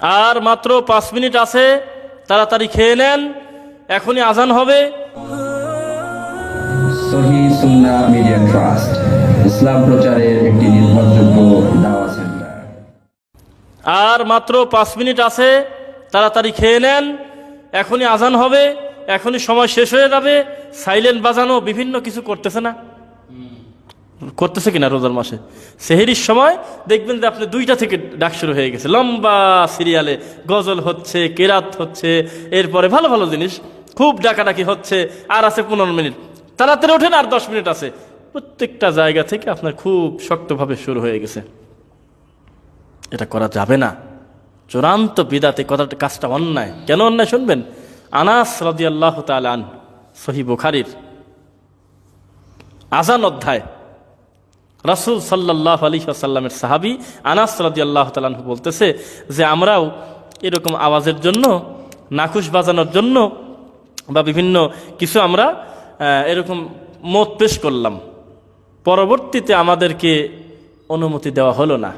আর মাত্র পাঁচ মিনিট আছে তাড়াতাড়ি খেয়ে নেন এখনই আজান হবে। সহি সুন্নাহ মিডিয়া ট্রাস্ট ইসলাম প্রচারের একটি নির্ভরযোগ্য দাওয়া সেন্টার। আর মাত্র পাঁচ মিনিট আছে তাড়াতাড়ি খেয়ে নেন এখনই আজান হবে এখনই সময় শেষ হয়ে যাবে সাইলেন্ট বাজানো বিভিন্ন কিছু করতেছে না। করতেছে কিনা রোজার মাসে? সেহেরির সময় দেখবেন যে আপনি দুইটা থেকে ডাক শুরু হয়ে গেছে। লম্বা সিরিয়ালে গজল হচ্ছে, কেরাত হচ্ছে, এরপরে ভালো ভালো জিনিস। খুব ডাকাডাকি হচ্ছে, আর আছে পনেরো মিনিট। তাড়াতাড়ি ওঠেন আর দশ মিনিট আছে। প্রত্যেকটা জায়গা থেকে আপনার খুব শক্তভাবে শুরু হয়ে গেছে। এটা করা যাবে না। চূড়ান্ত বিদাতে কথাটা, কাজটা অন্যায়। কেন অন্যায় শুনবেন? আনাস রাজি আল্লাহ তালান সহি বুখারির আজান অধ্যায়। রাসুল সাল্লাহ আলী আসাল্লামের সাহাবি আনাস রাজি আল্লাহ তালু বলতেছে যে, আমরাও এরকম আওয়াজের জন্য নাকুশ বাজানোর জন্য বা বিভিন্ন কিছু আমরা এরকম মত পেশ করলাম। পরবর্তীতে আমাদেরকে অনুমতি দেওয়া হলো না।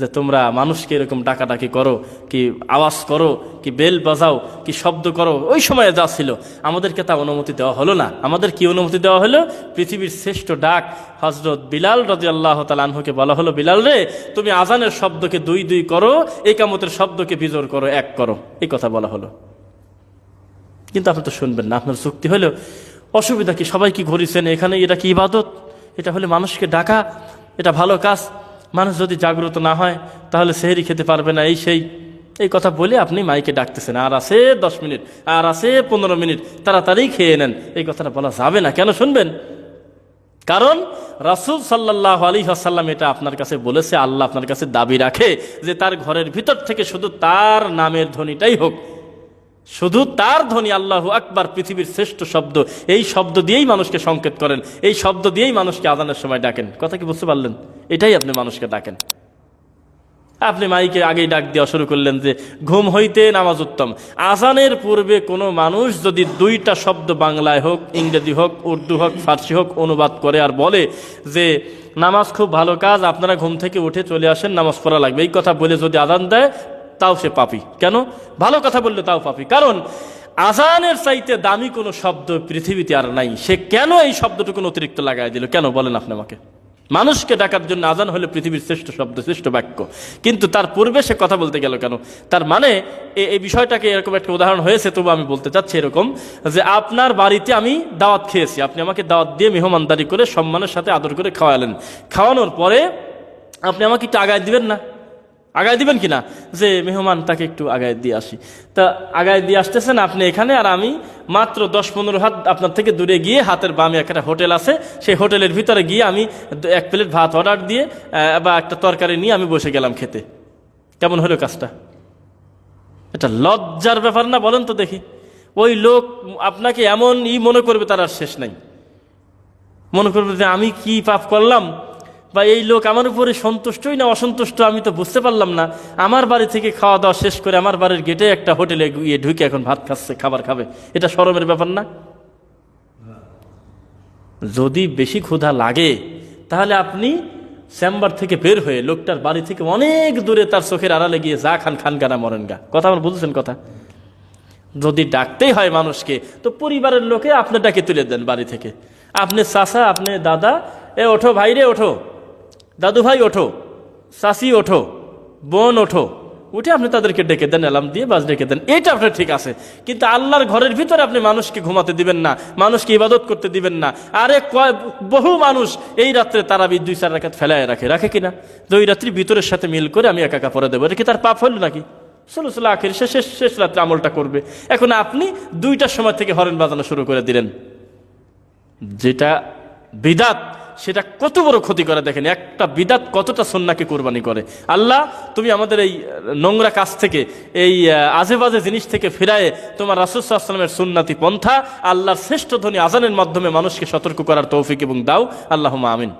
যে তোমরা মানুষকে এরকম ডাকাডাকি করো, কি আওয়াজ করো, কি বেল বাজাও, কি শব্দ করো, ওই সময়ে যা ছিল, আমাদেরকে তা অনুমতি দেওয়া হলো না। আমাদের কি অনুমতি দেওয়া হলো? পৃথিবীর শ্রেষ্ঠ ডাক হজরত বিলাল রাজি আল্লাহ তালানহুকে বলা হলো, বিলাল রে, তুমি আজানের শব্দকে দুই দুই করো, একামতের শব্দকে বিজোর করো, এক করো। এই কথা বলা হলো। কিন্তু আপনি তো শুনবেন না, আপনার চুক্তি হলো, অসুবিধা কি? সবাই কি ঘুরিছেন এখানে? এটা কি ইবাদত? এটা হলে মানুষকে ডাকা, এটা ভালো কাজ। মানুষ যদি জাগ্রত না হয়, তাহলে সেহেরি খেতে পারবে না, এই সেই। এই কথা বলে আপনি মাইকে ডাকতেছেন, আর আছে দশ মিনিট, আর আছে পনেরো মিনিট, তাড়াতাড়ি খেয়ে নেন। এই কথাটা বলা যাবে না, কেন শুনবেন? কারণ রাসুল সাল্লাহ আলী আসাল্লাম এটা আপনার কাছে বলেছে, আল্লাহ আপনার কাছে দাবি রাখে যে তার ঘরের ভিতর থেকে শুধু তার নামের ধ্বনিটাই হোক শুধু তার ধ্বনি আল্লাহ আকবার পৃথিবীর শ্রেষ্ঠ শব্দ। এই শব্দ দিয়েই মানুষকে সংকেত করেন। এই শব্দ দিয়েই মানুষকে আদানের সময় ডাকেন। কথা কি বুঝতে পারলেন? এটাই আপনি মানুষকে ডাকেন। আপনি মাইকে আগেই ডাক দেওয়া শুরু করলেন যে, ঘুম হইতে নামাজ উত্তম। আজানের পূর্বে কোনো মানুষ যদি দুইটা শব্দ বাংলায় হোক, ইংরেজি হোক, উর্দু হোক, ফার্সি হোক, অনুবাদ করে আর বলে যে, নামাজ খুব ভালো কাজ, আপনারা ঘুম থেকে উঠে চলে আসেন, নামাজ পড়া লাগবে। এই কথা বলে যদি আজান দেয় তাও সে পাপি। কেন? ভালো কথা বললে তাও পাপি। কারণ আজানের চাইতে দামি কোনো শব্দ পৃথিবীতে আর নাই। সে কেন এই শব্দটুকুন অতিরিক্ত লাগাই দিল? কেন? বলেন আপনি আমাকে। মানুষকে ডাকার জন্য আজান হলে পৃথিবীর শ্রেষ্ঠ শব্দ, শ্রেষ্ঠ বাক্য। কিন্তু তার পূর্বে সে কথা বলতে গেল কেন? তার মানে এই বিষয়টাকে এরকম একটা উদাহরণ হয়েছে, তবু আমি বলতে চাচ্ছি এরকম যে, আপনার বাড়িতে আমি দাওয়াত খেয়েছি। আপনি আমাকে দাওয়াত দিয়ে মেহমানদারি করে সম্মানের সাথে আদর করে খাওয়ালেন। খাওয়ানোর পরে আপনি আমাকে আগায় দিবেন না? আগায় দিবেন কিনা? যে, মেহমান, তাকে একটু আগায় দিয়ে আসি। তা, আগায় দিয়ে আসতেছেন আপনি এখানে, আর আমি মাত্র দশ পনেরো হাত আপনার থেকে দূরে গিয়ে হাতের বামে একটা হোটেল আছে। সেই হোটেলের ভিতরে গিয়ে আমি এক প্লেট ভাত অর্ডার দিয়ে বা একটা তরকারি নিয়ে আমি বসে গেলাম খেতে। কেমন হলো কাজটা? এটা লজ্জার ব্যাপার না, বলেন তো দেখি। ওই লোক আপনাকে এমন ই মনে করবে, তার আর শেষ নাই। মনে করবে যে, আমি কি পাপ করলাম? বা এই লোক আমার উপরে সন্তুষ্টই না অসন্তুষ্ট, আমি তো বুঝতে পারলাম না। আমার বাড়ি থেকে খাওয়া দাওয়া শেষ করে আমার বাড়ির গেটে একটা হোটেলে গিয়ে ঢুকে এখন ভাত খাচ্ছে, খাবার খাবে। এটা শরমের ব্যাপার না? যদি বেশি ক্ষুধা লাগে, তাহলে আপনি চেম্বার থেকে বের হয়ে লোকটার বাড়ি থেকে অনেক দূরে তার চোখের আড়ালে গিয়ে যা খান খান গানা মরেন গা কথা আমার বুঝছেন কথা? যদি ডাকতেই হয় মানুষকে, তো পরিবারের লোকে আপনার ডাকে তুলে দেন বাড়ি থেকে। আপনি চাষা আপনি দাদা, এ ওঠো ভাইরে ওঠো। দাদু ভাই ওঠো চাষি ওঠো, বোন ওঠো, উঠে আপনি তাদেরকে ডেকে দেন এলাম দিয়ে বাস ডেকে দেন। এটা আপনার ঠিক আছে, কিন্তু আল্লাহর ঘরের ভিতরে আপনি মানুষকে ঘুমাতে দিবেন না, মানুষকে ইবাদত করতে দিবেন না। আরে বহু মানুষ এই রাত্রে তারা দুই, চার রাখাত ফেলায় রাখে রাখে কিনা ওই রাত্রি ভিতরের সাথে মিল করে আমি একা একা পরে দেবো। এটা কি তার পাপ হলো নাকি? ষোলো আখের শেষ শেষ শেষ রাত্রে আমলটা করবে। এখন আপনি দুইটার সময় থেকে হরেন বাজানো শুরু করে দিলেন। যেটা বিদাত সেটা কত বড় ক্ষতি করে দেখেন, একটা বিদাত কতটা সন্নাকে কোরবানি করে। আল্লাহ, তুমি আমাদের এই নোংরা কাজ থেকে, এই আজেবাজে আজে বাজে জিনিস থেকে ফেরায় তোমার রাসুসাল্লামের সুন্নাতি পন্থা, আল্লাহর শ্রেষ্ঠ ধ্বনি আজানের মাধ্যমে মানুষকে সতর্ক করার তৌফিক এবং দাও। আল্লাহ আমিন।